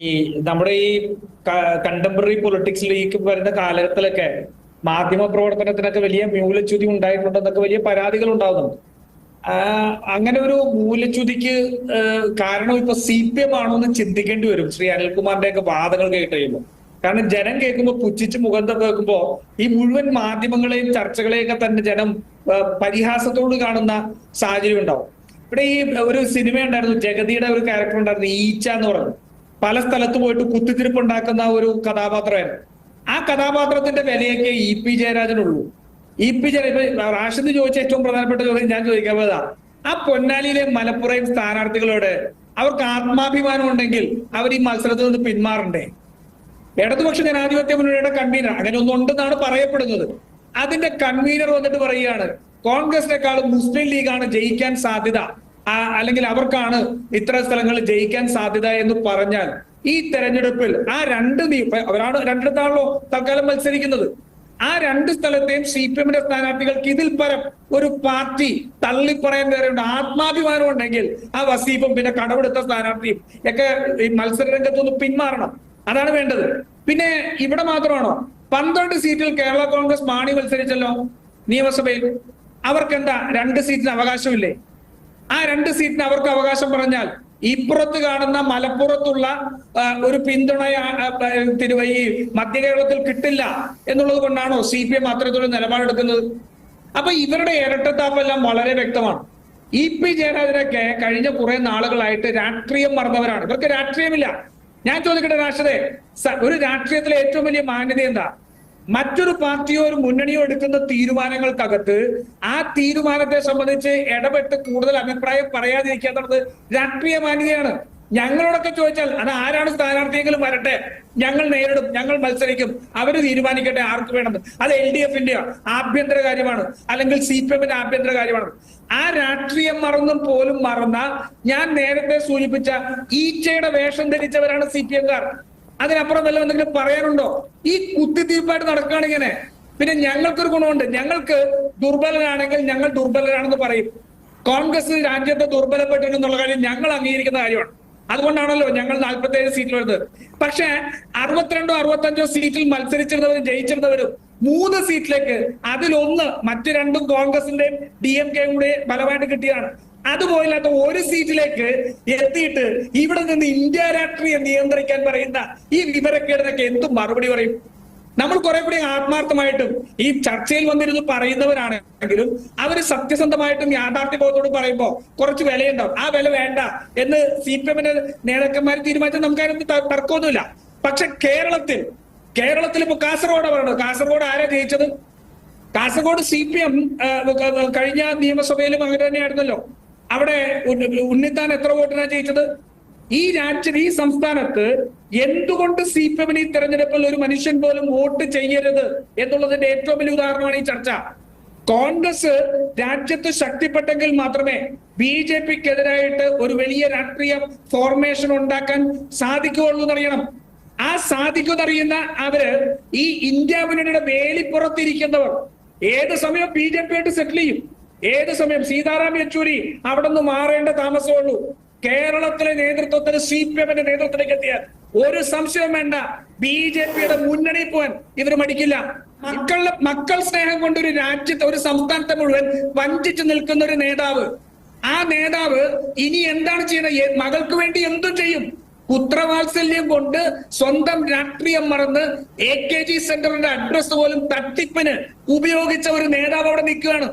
ഈ നമ്മുടെ ഈ കണ്ടംപററി പൊളിറ്റിക്സിൽ ഈ വരുന്ന കാലഘട്ടത്തിലൊക്കെ മാധ്യമ പ്രവർത്തനത്തിനൊക്കെ വലിയ മൂലച്യുതി ഉണ്ടായിട്ടുണ്ടെന്നൊക്കെ വലിയ പരാതികൾ ഉണ്ടാകുന്നുണ്ട് ആ, അങ്ങനെ ഒരു മൂലച്യുതിക്ക് കാരണം ഇപ്പൊ സി പി എം ആണോ എന്ന് ചിന്തിക്കേണ്ടി വരും. ശ്രീ അനിൽകുമാറിന്റെ ഒക്കെ വാദങ്ങൾ കേട്ട് കഴിയുമ്പോൾ കാരണം ജനം കേൾക്കുമ്പോൾ പുച്ഛിച്ച് മുഖന്ത കേൾക്കുമ്പോൾ ഈ മുഴുവൻ മാധ്യമങ്ങളെയും ചർച്ചകളെയൊക്കെ തന്നെ ജനം പരിഹാസത്തോട് കാണുന്ന സാഹചര്യം ഉണ്ടാവും. ഇവിടെ ഈ ഒരു സിനിമ ഉണ്ടായിരുന്നു ജഗതിയുടെ ഒരു ക്യാരക്ടർ ഉണ്ടായിരുന്നു ഈച്ച എന്ന് പറഞ്ഞു. പല സ്ഥലത്ത് പോയിട്ട് കുത്തിത്തിരിപ്പ് ഉണ്ടാക്കുന്ന ഒരു കഥാപാത്രമായിരുന്നു. ആ കഥാപാത്രത്തിന്റെ വിലയൊക്കെ ഇ പി ജയരാജനുള്ളൂ. ഇ പി ജയ ഇപ്പൊ റാഷിദ് ചോദിച്ച ഏറ്റവും പ്രധാനപ്പെട്ട ചോദ്യം ഞാൻ ചോദിക്കാൻ ആ പൊന്നാലിയിലെ മലപ്പുറം സ്ഥാനാർത്ഥികളോട് അവർക്ക് ആത്മാഭിമാനം ഉണ്ടെങ്കിൽ അവർ ഈ മത്സരത്തിൽ നിന്ന് പിന്മാറണ്ടേ? ഇടതുപക്ഷ ജനാധിപത്യ മുന്നണിയുടെ കൺവീനർ അങ്ങനെ ഒന്നും ഉണ്ടെന്നാണ് പറയപ്പെടുന്നത്. അതിന്റെ കൺവീനർ വന്നിട്ട് പറയുകയാണ് കോൺഗ്രസിനേക്കാളും മുസ്ലിം ലീഗാണ് ജയിക്കാൻ സാധ്യത. അല്ലെങ്കിൽ അവർക്കാണ് ഇത്ര സ്ഥലങ്ങളിൽ ജയിക്കാൻ സാധ്യത എന്ന് പറഞ്ഞാൽ ഈ തെരഞ്ഞെടുപ്പിൽ ആ രണ്ട് അവരാണ് രണ്ടിടത്താണല്ലോ തൽക്കാലം മത്സരിക്കുന്നത്. ആ രണ്ട് സ്ഥലത്തെയും സി പി എമ്മിന്റെ സ്ഥാനാർത്ഥികൾക്ക് ഇതിൽ പരം ഒരു പാർട്ടി തള്ളിപ്പറയാൻ കയറിയുണ്ട് ആത്മാഭിമാനം ഉണ്ടെങ്കിൽ ആ വസീഫും പിന്നെ കടവെടുത്ത സ്ഥാനാർത്ഥിയും ഒക്കെ ഈ മത്സര രംഗത്തുനിന്ന് പിന്മാറണം. അതാണ് വേണ്ടത്. പിന്നെ ഇവിടെ മാത്രമാണോ? പന്ത്രണ്ട് സീറ്റിൽ കേരള കോൺഗ്രസ് മാണി മത്സരിച്ചല്ലോ നിയമസഭയിൽ. അവർക്ക് എന്താ രണ്ട് സീറ്റിന് അവകാശമില്ലേ? ആ രണ്ട് സീറ്റിന് അവർക്ക് അവകാശം പറഞ്ഞാൽ ഇപ്പുറത്ത് കാണുന്ന മലപ്പുറത്തുള്ള ഒരു പിന്തുണ തിരുവ ഈ മധ്യ കേരളത്തിൽ കിട്ടില്ല എന്നുള്ളത് കൊണ്ടാണോ സി പി എം അത്രത്തോളം നിലപാടെടുക്കുന്നത്? അപ്പൊ ഇവരുടെ ഇരട്ടത്താപ്പെല്ലാം വളരെ വ്യക്തമാണ്. ഇ പി ജയരാജനൊക്കെ കഴിഞ്ഞ കുറെ നാളുകളായിട്ട് രാഷ്ട്രീയം മറന്നവരാണ്. ഇവർക്ക് രാഷ്ട്രീയമില്ല. ഞാൻ ചോദിക്കട്ടെ രാഷ്ട്രത്തെ? ഒരു രാഷ്ട്രീയത്തിലെ ഏറ്റവും വലിയ മാന്യത എന്താ? മറ്റൊരു പാർട്ടിയോ ഒരു മുന്നണിയോ എടുക്കുന്ന തീരുമാനങ്ങൾക്കകത്ത് ആ തീരുമാനത്തെ സംബന്ധിച്ച് ഇടപെട്ട് കൂടുതൽ അഭിപ്രായം പറയാതിരിക്കാത്തത് രാഷ്ട്രീയ മാന്യതയാണ്. ഞങ്ങളോടൊക്കെ ചോദിച്ചാൽ അത് ആരാണ് സ്ഥാനാർത്ഥിയെങ്കിലും വരട്ടെ. ഞങ്ങൾ നേരിടും ഞങ്ങൾ മത്സരിക്കും. അവർ തീരുമാനിക്കട്ടെ ആർക്ക് വേണമെന്ന്. അത് എൽ ഡി എഫിന്റെ ആഭ്യന്തര കാര്യമാണ്. അല്ലെങ്കിൽ സി പി എമ്മിന്റെ ആഭ്യന്തര കാര്യമാണ്. ആ രാഷ്ട്രീയം മറന്നും പോലും മറന്ന ഞാൻ നേരത്തെ സൂചിപ്പിച്ച ഈച്ചയുടെ വേഷം ധരിച്ചവരാണ് സി പി എംകാർ അതിനപ്പുറം വല്ല എന്തെങ്കിലും പറയാനുണ്ടോ? ഈ കുത്തിത്തീർപ്പായിട്ട് നടക്കുകയാണ് ഇങ്ങനെ. പിന്നെ ഞങ്ങൾക്കൊരു ഗുണമുണ്ട്. ഞങ്ങൾക്ക് ദുർബലരാണെങ്കിൽ ഞങ്ങൾ ദുർബലരാണെന്ന് പറയും. കോൺഗ്രസ് രാജ്യത്തെ ദുർബലപ്പെട്ടിട്ടുള്ള കാര്യം ഞങ്ങൾ അംഗീകരിക്കുന്ന കാര്യമാണ്. അതുകൊണ്ടാണല്ലോ ഞങ്ങൾ നാൽപ്പത്തി ഏഴ് സീറ്റിൽ വരുന്നത്. പക്ഷേ അറുപത്തിരണ്ടോ അറുപത്തഞ്ചോ സീറ്റിൽ മത്സരിച്ചിരുന്നവരും ജയിച്ചിരുന്നവരും മൂന്ന് സീറ്റിലേക്ക് അതിലൊന്ന് മറ്റു രണ്ടും കോൺഗ്രസിന്റെയും ഡി എം കെയും കൂടെ ബലമായിട്ട് കിട്ടിയതാണ്. അതുപോയില്ലാത്ത ഒരു സീറ്റിലേക്ക് എത്തിയിട്ട് ഇവിടെ നിന്ന് ഇന്ത്യ രാഷ്ട്രീയം നിയന്ത്രിക്കാൻ പറയുന്ന ഈ വിവരക്കേടിനൊക്കെ എന്തും മറുപടി പറയും? നമ്മൾ കുറെ കൂടി ആത്മാർത്ഥമായിട്ടും ഈ ചർച്ചയിൽ വന്നിരുന്ന് പറയുന്നവരാണെങ്കിലും അവർ സത്യസന്ധമായിട്ടും യാഥാർത്ഥ്യബോധത്തോട് പറയുമ്പോൾ കുറച്ച് വിലയുണ്ടാവും. ആ വില വേണ്ട എന്ന് സി പി എമ്മിന്റെ നേതാക്കന്മാർ തീരുമാനിച്ചാൽ നമുക്ക് അതിനൊന്നും തർക്കമൊന്നുമില്ല. പക്ഷെ കേരളത്തിൽ കേരളത്തിൽ ഇപ്പൊ കാസർഗോഡ് പറയുന്നത്. കാസർഗോഡ് ആരാ ജയിച്ചത്? കാസർഗോഡ് സി പി എം കഴിഞ്ഞ നിയമസഭയിലും അങ്ങനെ തന്നെയായിരുന്നല്ലോ. അവിടെ ഉണ്ണിത്താൻ എത്ര വോട്ടിനാണ് ജയിച്ചത്? ഈ രാജ്യം ഈ സംസ്ഥാനത്ത് എന്തുകൊണ്ട് സി പി എമ്മിന് ഈ തെരഞ്ഞെടുപ്പിൽ ഒരു മനുഷ്യൻ പോലും വോട്ട് ചെയ്യരുത് എന്നുള്ളതിന്റെ ഏറ്റവും വലിയ ഉദാഹരണമാണ് ഈ ചർച്ച. കോൺഗ്രസ് രാജ്യത്ത് ശക്തിപ്പെട്ടെങ്കിൽ മാത്രമേ ബി ജെ പിക്കെതിരായിട്ട് ഒരു വലിയ രാഷ്ട്രീയ ഫോർമേഷൻ ഉണ്ടാക്കാൻ സാധിക്കുകയുള്ളൂ എന്നറിയണം. ആ സാധിക്കുമെന്നറിയുന്ന അവർ ഈ ഇന്ത്യ മുന്നണിയുടെ വേലിപ്പുറത്തിരിക്കുന്നവർ. ഏത് സമയം ബി ജെ പി ആയിട്ട് സെറ്റിൽ ചെയ്യും? ഏത് സമയം സീതാറാം യെച്ചൂരി അവിടെ നിന്ന് മാറേണ്ട താമസമുള്ളൂ. കേരളത്തിലെ നേതൃത്വത്തിന് സി പി എമ്മിന്റെ നേതൃത്വത്തിലേക്ക് എത്തിയാൽ ഒരു സംശയം വേണ്ട. ബി ജെ പിയുടെ മുന്നണി പോവാൻ ഇവർ മടിക്കില്ല. മക്കളുടെ മക്കൾ സ്നേഹം കൊണ്ട് ഒരു രാജ്യത്തെ ഒരു സംസ്ഥാനത്തെ മുഴുവൻ വഞ്ചിച്ചു നിൽക്കുന്ന ഒരു നേതാവ്. ആ നേതാവ് ഇനി എന്താണ് ചെയ്യുന്നത് മകൾക്ക് വേണ്ടി എന്തും ചെയ്യും. പുത്രവാത്സല്യം കൊണ്ട് സ്വന്തം രാഷ്ട്രീയം മറന്ന് എ കെ ജി സെന്ററിന്റെ അഡ്രസ് പോലും തട്ടിപ്പിന് ഉപയോഗിച്ച ഒരു നേതാവ് അവിടെ നിൽക്കുകയാണ്.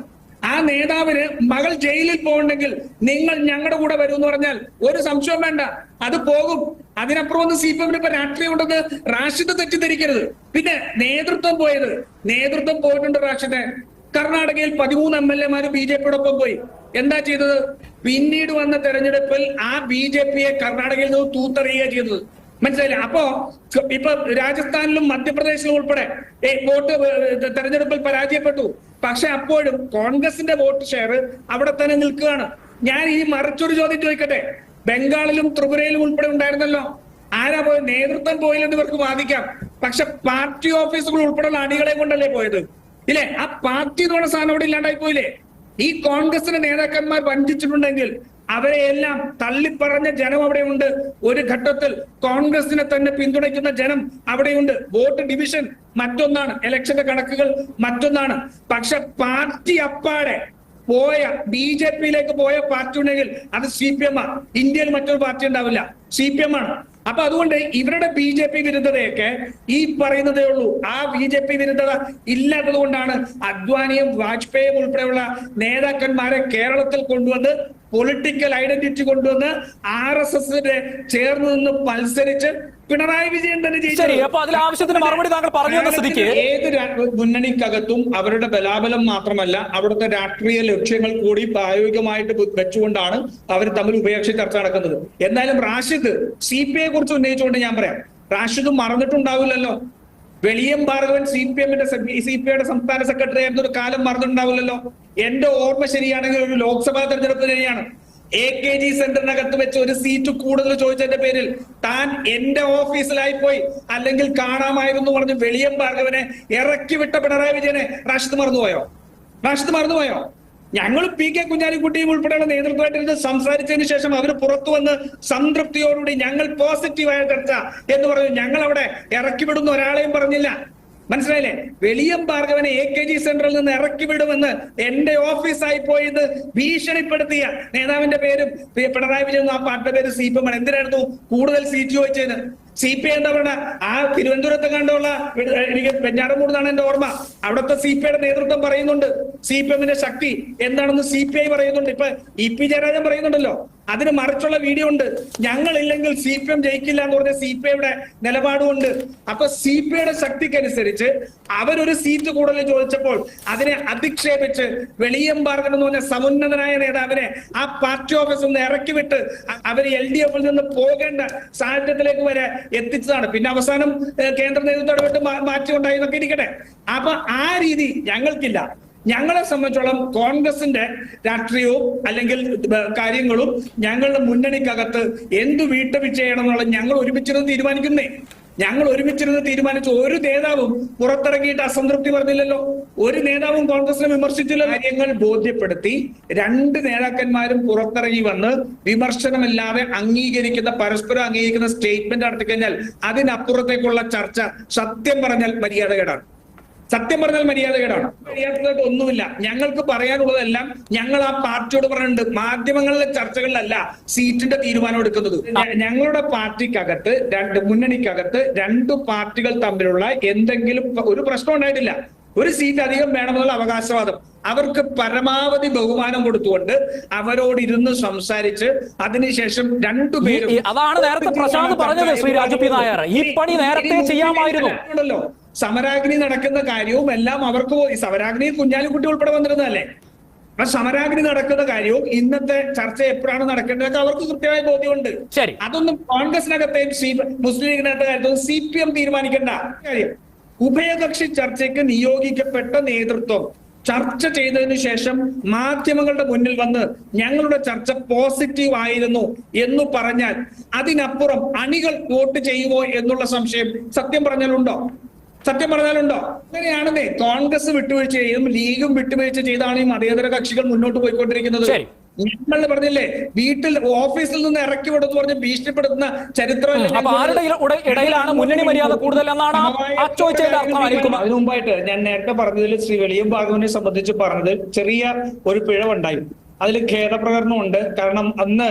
ആ നേതാവിന് മകൾ ജയിലിൽ പോകണ്ടെങ്കിൽ നിങ്ങൾ ഞങ്ങളുടെ കൂടെ വരും എന്ന് പറഞ്ഞാൽ ഒരു സംശയം വേണ്ട. അത് പോകും. അതിനപ്പുറം ഒന്ന് സി പി എമ്മിന് ഇപ്പൊ രാഷ്ട്രീയം ഉണ്ടെന്ന് റാഷിദ് തെറ്റിദ്ധരിക്കരുത്. പിന്നെ നേതൃത്വം പോയത്. നേതൃത്വം പോയിട്ടുണ്ട് റാഷിദ്? കർണാടകയിൽ പതിമൂന്ന് എം എൽ എമാര് ബി ജെ പിയോടൊപ്പം പോയി. എന്താ ചെയ്തത്? പിന്നീട് വന്ന തെരഞ്ഞെടുപ്പിൽ ആ ബി ജെ പിയെ കർണാടകയിൽ നിന്ന് തൂത്തെറിയുക ചെയ്തത്. മനസ്സിലായില്ലേ? അപ്പോ ഇപ്പൊ രാജസ്ഥാനിലും മധ്യപ്രദേശിലും ഉൾപ്പെടെ വോട്ട് തെരഞ്ഞെടുപ്പിൽ പരാജയപ്പെട്ടു. പക്ഷെ അപ്പോഴും കോൺഗ്രസിന്റെ വോട്ട് ഷെയർ അവിടെ തന്നെ നിൽക്കുകയാണ്. ഞാൻ ഈ മറിച്ചൊരു ചോദ്യം ചോദിക്കട്ടെ? ബംഗാളിലും ത്രിപുരയിലും ഉൾപ്പെടെ ഉണ്ടായിരുന്നല്ലോ. ആരാ പോയത്? നേതൃത്വം പോയില്ലെന്ന് ഇവർക്ക് വാദിക്കാം. പക്ഷെ പാർട്ടി ഓഫീസുകൾ ഉൾപ്പെടെയുള്ള അണികളെ കൊണ്ടല്ലേ പോയത്? ഇല്ലേ? ആ പാർട്ടി എന്ന് പറഞ്ഞ സാധനം അവിടെ ഇല്ലാണ്ടായി പോയില്ലേ ഈ കോൺഗ്രസിന്റെ നേതാക്കന്മാർ വഞ്ചിച്ചിട്ടുണ്ടെങ്കിൽ അവരെ എല്ലാം തള്ളിപ്പറഞ്ഞ ജനം അവിടെയുണ്ട്. ഒരു ഘട്ടത്തിൽ കോൺഗ്രസിനെ തന്നെ പിന്തുണയ്ക്കുന്ന ജനം അവിടെയുണ്ട്. വോട്ട് ഡിവിഷൻ മറ്റൊന്നാണ്. ഇലക്ഷന്റെ കണക്കുകൾ മറ്റൊന്നാണ്. പക്ഷെ പാർട്ടി അപ്പാടെ പോയ ബി ജെ പിയിലേക്ക് പോയ പാർട്ടി ഉണ്ടെങ്കിൽ അത് സി പി എം ആ. ഇന്ത്യയിൽ മറ്റൊരു പാർട്ടി ഉണ്ടാവില്ല. സി പി എം ആണ്. അപ്പൊ അതുകൊണ്ട് ഇവരുടെ ബി ജെ പി വിരുദ്ധതയൊക്കെ ഈ പറയുന്നതേ ഉള്ളൂ. ആ ബി ജെ പി വിരുദ്ധത ഇല്ലാത്തത് കൊണ്ടാണ് അദ്വാനിയും വാജ്പേയും ഉൾപ്പെടെയുള്ള നേതാക്കന്മാരെ കേരളത്തിൽ കൊണ്ടുവന്ന് പൊളിറ്റിക്കൽ ഐഡന്റിറ്റി കൊണ്ടുവന്ന് ആർ എസ് എസിന്റെ ചേർന്ന് നിന്ന് മത്സരിച്ച് പിണറായി വിജയൻ തന്നെ മറുപടി താങ്കൾ പറഞ്ഞു ഏത് മുന്നണിക്കകത്തും അവരുടെ ബലാബലം മാത്രമല്ല അവിടുത്തെ രാഷ്ട്രീയ ലക്ഷ്യങ്ങൾ കൂടി പ്രായോഗികമായിട്ട് വെച്ചുകൊണ്ടാണ് അവർ തമ്മിൽ ഉഭയകക്ഷി ചർച്ച നടക്കുന്നത്. എന്തായാലും റാഷിദ് സി പി ഐയെ കുറിച്ച് ഉന്നയിച്ചുകൊണ്ട് ഞാൻ പറയാം. റാഷിദ് മറന്നിട്ടുണ്ടാവില്ലല്ലോ. വെളിയം ഭാർഗവൻ സി പി എമ്മിന്റെ സി പി ഐയുടെ സംസ്ഥാന സെക്രട്ടറി ആയിരുന്ന. ഒരു കാലം മറന്നിട്ടുണ്ടാവില്ലല്ലോ എന്റെ ഓർമ്മ ശരിയാണെങ്കിൽ ഒരു ലോക്സഭാ തെരഞ്ഞെടുപ്പ് തന്നെയാണ് എ കെ ജി സെന്ററിനകത്ത് വെച്ച് ഒരു സീറ്റ് കൂടുതൽ ചോദിച്ചതിന്റെ പേരിൽ താൻ എന്റെ ഓഫീസിലായി പോയി അല്ലെങ്കിൽ കാണാമായിരുന്നു പറഞ്ഞ് വെളിയം ഭാർഗവനെ ഇറക്കി വിട്ട പിണറായി വിജയനെ റാഷിദ് മറന്നുപോയോ? റാഷിദ് മറന്നുപോയോ? ഞങ്ങൾ പി കെ കുഞ്ഞാലിക്കുട്ടിയും ഉൾപ്പെടെയുള്ള നേതൃത്വമായിട്ട് സംസാരിച്ചതിന് ശേഷം അവർ പുറത്തു വന്ന് സംതൃപ്തിയോടുകൂടി ഞങ്ങൾ പോസിറ്റീവായ ചർച്ച എന്ന് പറഞ്ഞു. ഞങ്ങൾ അവിടെ ഇറക്കിവിടുന്ന. ഒരാളെയും പറഞ്ഞില്ല. മനസ്സിലായില്ലേ? വെളിയം ഭാർഗവനെ എ കെ ജി സെന്ററിൽ നിന്ന് ഇറക്കി വിടുമെന്ന് എന്റെ ഓഫീസായി പോയത് ഭീഷണിപ്പെടുത്തിയ നേതാവിന്റെ പേരും പിണറായി വിജയൻ ആ പാർട്ടിയുടെ പേര് സി പി എം എന്തിനായിരുന്നു കൂടുതൽ സീറ്റ് ചോദിച്ചതിന്? സി പി എന്താ പറയുക ആ തിരുവനന്തപുരത്ത് കണ്ടുള്ള എനിക്ക് വെഞ്ഞാറമൂട് എന്നാണ് എന്റെ ഓർമ്മ. അവിടുത്തെ സി പി നേതൃത്വം പറയുന്നുണ്ട്. സി പി എമ്മിന്റെ ശക്തി എന്താണെന്ന് സി പി ഐ പറയുന്നുണ്ട്. ഇപ്പൊ ഇ പി ജയരാജൻ പറയുന്നുണ്ടല്ലോ. അതിന് മറിച്ചുള്ള വീഡിയോ ഉണ്ട്. ഞങ്ങളില്ലെങ്കിൽ സി പി എം ജയിക്കില്ല എന്ന് പറഞ്ഞ സി പി ഐയുടെ നിലപാടുമുണ്ട്. അപ്പൊ സി പി ഐയുടെ ശക്തിക്കനുസരിച്ച് അവരൊരു സീറ്റ് കൂടുതൽ ചോദിച്ചപ്പോൾ അതിനെ അധിക്ഷേപിച്ച് വെളിയം ഭാർഗവൻ എന്ന് പറഞ്ഞ സമുന്നതനായ നേതാവിനെ ആ പാർട്ടി ഓഫീസിൽ നിന്ന് ഇറക്കി വിട്ട് അവർ എൽ ഡി എഫിൽ നിന്ന് പോകേണ്ട സാഹചര്യത്തിലേക്ക് വരെ എത്തിച്ചതാണ്. പിന്നെ അവസാനം കേന്ദ്ര നേതൃത്വം ഇടപെട്ട് മാ- മാറ്റം ഉണ്ടായി എന്നൊക്കെ ഇരിക്കട്ടെ. അപ്പൊ ആ രീതി ഞങ്ങൾക്കില്ല. ഞങ്ങളെ സംബന്ധിച്ചോളം കോൺഗ്രസിന്റെ രാഷ്ട്രീയവും അല്ലെങ്കിൽ കാര്യങ്ങളും ഞങ്ങളുടെ മുന്നണിക്കകത്ത് എന്ത് വീട്ടുവീഴ്ച എന്നുള്ളത് ഞങ്ങൾ ഒരുമിച്ചിരുന്ന് തീരുമാനിക്കുന്നേ. ഞങ്ങൾ ഒരുമിച്ചിരുന്ന് തീരുമാനിച്ച ഒരു നേതാവും പുറത്തിറങ്ങിയിട്ട് അസംതൃപ്തി പറഞ്ഞില്ലല്ലോ. ഒരു നേതാവും കോൺഗ്രസിനെ വിമർശിച്ചില്ല കാര്യങ്ങൾ ബോധ്യപ്പെടുത്തി രണ്ട് നേതാക്കന്മാരും പുറത്തിറങ്ങി വന്ന് വിമർശനമില്ലാതെ അംഗീകരിക്കുന്ന പരസ്പരം അംഗീകരിക്കുന്ന സ്റ്റേറ്റ്മെന്റ് നടത്തിക്കഴിഞ്ഞാൽ അതിനപ്പുറത്തേക്കുള്ള ചർച്ച സത്യം പറഞ്ഞാൽ മര്യാദകേടാണ്. സത്യം പറഞ്ഞാൽ മര്യാദകേടാണ് മര്യാദകേട് ഒന്നുമില്ല. ഞങ്ങൾക്ക് പറയാനുള്ളതെല്ലാം ഞങ്ങൾ ആ പാർട്ടിയോട് പറഞ്ഞിട്ടുണ്ട്. മാധ്യമങ്ങളിലെ ചർച്ചകളിലല്ല സീറ്റിന്റെ തീരുമാനം എടുക്കുന്നത്. ഞങ്ങളുടെ പാർട്ടിക്കകത്ത് രണ്ട് മുന്നണിക്കകത്ത് രണ്ട് പാർട്ടികൾ തമ്മിലുള്ള എന്തെങ്കിലും ഒരു പ്രശ്നം ഉണ്ടായിട്ടില്ല. ഒരു സീറ്റ് അധികം വേണമെന്നുള്ള അവകാശവാദം. അവർക്ക് പരമാവധി ബഹുമാനം കൊടുത്തുകൊണ്ട് അവരോട് ഇരുന്ന് സംസാരിച്ച് അതിനുശേഷം രണ്ടുപേരും അതാണ് നേരത്തെ പ്രശാന്ത് പറഞ്ഞത് ശ്രീ രാജു പി നായർ. ഈ പണി നേരത്തെ ചെയ്യാമായിരുന്നു. സമരാഗ്നി നടക്കുന്ന കാര്യവും എല്ലാം അവർക്ക് പോയി സമരാഗ്നി കുഞ്ഞാലിക്കുട്ടി ഉൾപ്പെടെ വന്നിരുന്നതല്ലേ? ആ സമരാഗ്നി നടക്കുന്ന കാര്യവും ഇന്നത്തെ ചർച്ച എപ്പോഴാണ് നടക്കേണ്ടതൊക്കെ അവർക്ക് കൃത്യമായ ബോധ്യമുണ്ട്. അതൊന്നും കോൺഗ്രസിനകത്തെയും സി മുസ്ലിം ലീഗിനകത്തെ കാര്യത്തൊന്നും സി പി എം തീരുമാനിക്കേണ്ട. കാര്യം ഉഭയകക്ഷി ചർച്ചയ്ക്ക് നിയോഗിക്കപ്പെട്ട നേതൃത്വം ചർച്ച ചെയ്തതിന് ശേഷം മാധ്യമങ്ങളുടെ മുന്നിൽ വന്ന് ഞങ്ങളുടെ ചർച്ച പോസിറ്റീവ് ആയിരുന്നു എന്ന് പറഞ്ഞാൽ അതിനപ്പുറം അണികൾ വോട്ട് ചെയ്യുമോ എന്നുള്ള സംശയം സത്യം പറഞ്ഞാലുണ്ടോ? സത്യം പറഞ്ഞാലുണ്ടോ? അങ്ങനെയാണെന്നേ. കോൺഗ്രസ് വിട്ടുവീഴ്ച ചെയ്യും ലീഗും വിട്ടുവീഴ്ച ചെയ്താണ് ഈ മതേതര കക്ഷികൾ മുന്നോട്ട് പോയിക്കൊണ്ടിരിക്കുന്നത്. നമ്മൾ പറഞ്ഞില്ലേ വീട്ടിൽ ഓഫീസിൽ നിന്ന് ഇറക്കി വിടുന്നു പറഞ്ഞ് ഭീഷണിപ്പെടുത്തുന്ന ചരിത്രം ആരുടെ ഇടയിലാണ് മുന്നണി മര്യാദ കൂടുതൽ എന്നാണ് അതിനു മുമ്പായിട്ട് ഞാൻ നേരത്തെ പറഞ്ഞതിൽ ശ്രീ വെളിയും ഭാഗവനെ സംബന്ധിച്ച് പറഞ്ഞത് ചെറിയ ഒരു പിഴവുണ്ടായി. അതിൽ ഖേദപ്രകടനമുണ്ട്. കാരണം അന്ന്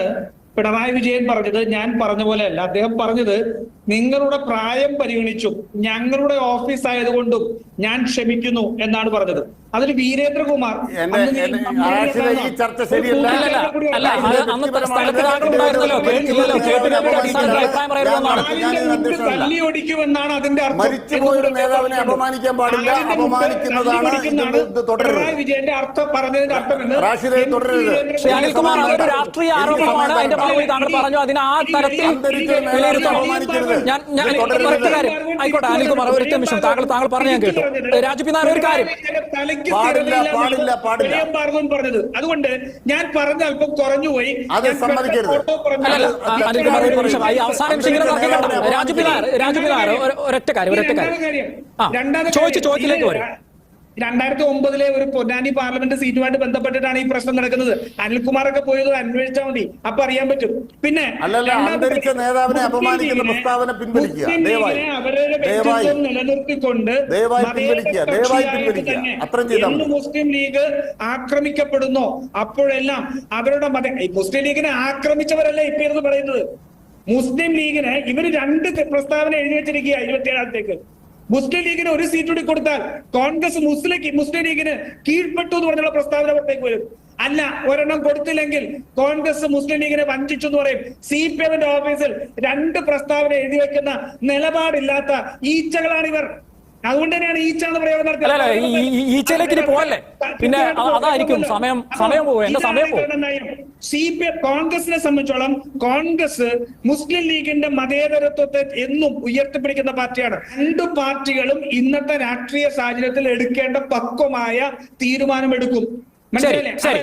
പിണറായി വിജയൻ പറഞ്ഞത് ഞാൻ പറഞ്ഞ പോലെ അല്ല. അദ്ദേഹം പറഞ്ഞത് നിങ്ങളുടെ പ്രായം പരിഗണിച്ചും ഞങ്ങളുടെ ഓഫീസ് ആയതുകൊണ്ടും ഞാൻ ക്ഷമിക്കുന്നു എന്നാണ് പറഞ്ഞത് അതിൽ വീരേന്ദ്രകുമാർ തല്ലിയൊടിക്കുമെന്നാണ് അതിന്റെ അർത്ഥം പാടില്ല. അപമാനിക്കുന്നതാണ്. പിണറായി വിജയന്റെ അർത്ഥം പറഞ്ഞതിന്റെ അർത്ഥം എന്ന് രാഷ്ട്രീയ ആരോപണമാണ് അതിന്റെ പറഞ്ഞു അതിന് ആ തരത്തിൽ. ഞാൻ ഞാൻ കാര്യം ആയിക്കോട്ടെ അനിൽകുമാർ ഒരൊറ്റ നിമിഷം. താങ്കൾ താങ്കൾ പറഞ്ഞു ഞാൻ കേട്ടു. രാജപി നായർ ഒരു കാര്യം. പറഞ്ഞത്. അതുകൊണ്ട് ഞാൻ പറഞ്ഞ അല്പം അല്ലല്ല അത് അനിൽകുമാർ ഒരു നിമിഷം. ഈ അവസാന നിമിഷം ഇങ്ങനെ നായർ നായർ ഒരൊറ്റ കാര്യം ഒരൊറ്റ കാര്യം. ആ, ചോദിച്ച് ചോദ്യത്തിലേക്ക് വരും. രണ്ടായിരത്തി ഒമ്പതിലെ ഒരു പൊന്നാനി പാർലമെന്റ് സീറ്റുമായിട്ട് ബന്ധപ്പെട്ടിട്ടാണ് ഈ പ്രശ്നം നടക്കുന്നത്. അനിൽകുമാറൊക്കെ പോയത് അന്വേഷിച്ചാൽ മതി. അപ്പൊ അറിയാൻ പറ്റും. പിന്നെ നേതാവിനെ അപമാനിക്കുന്ന പ്രസ്താവന പിൻവലിക്കുക. അവരുടെ. വ്യക്തിത്വം നിലനിർത്തിക്കൊണ്ട് എന്ന് മുസ്ലിം ലീഗ് ആക്രമിക്കപ്പെടുന്നോ? അപ്പോഴെല്ലാം അവരുടെ മത മുസ്ലിം ലീഗിനെ ആക്രമിച്ചവരല്ലേ ഇപ്പൊ ഇരുന്ന് പറയുന്നത്? മുസ്ലിം ലീഗിന് ഇവർ രണ്ട് പ്രസ്താവന എഴുതി വെച്ചിരിക്കുക ഇരുപത്തിയേഴാമത്തേക്ക്. മുസ്ലിം ലീഗിന് ഒരു സീറ്റ് കൂടി കൊടുത്താൽ കോൺഗ്രസ് മുസ്ലിം മുസ്ലിം ലീഗിന് കീഴ്പ്പെട്ടു എന്ന് പറഞ്ഞുള്ള പ്രസ്താവന പുറത്തേക്ക് വരും. അല്ല ഒരെണ്ണം കൊടുത്തില്ലെങ്കിൽ കോൺഗ്രസ് മുസ്ലിം ലീഗിനെ വഞ്ചിച്ചു എന്ന് പറയും. സി പി എമ്മിന്റെ ഓഫീസിൽ രണ്ട് പ്രസ്താവന എഴുതി വെക്കുന്ന നിലപാടില്ലാത്ത ഈച്ചകളാണ് ഇവർ അതുകൊണ്ട് തന്നെയാണ് ഈച്ച എന്ന് പ്രയോഗം നടത്തിയത്. ഈച്ചയിലേക്ക് പോവല്ലേ? പിന്നെ അതായിരിക്കും സമയം- സമയം പോകും. എന്റെ സമയം പോകും. സി പി എം കോൺഗ്രസിനെ സംബന്ധിച്ചോളം കോൺഗ്രസ് മുസ്ലിം ലീഗിന്റെ മതേതരത്വത്തെ എന്നും ഉയർത്തിപ്പിടിക്കുന്ന പാർട്ടിയാണ് രണ്ട് പാർട്ടികളും ഇന്നത്തെ രാഷ്ട്രീയ സാഹചര്യത്തിൽ എടുക്കേണ്ട പക്വമായ തീരുമാനമെടുക്കും ശരി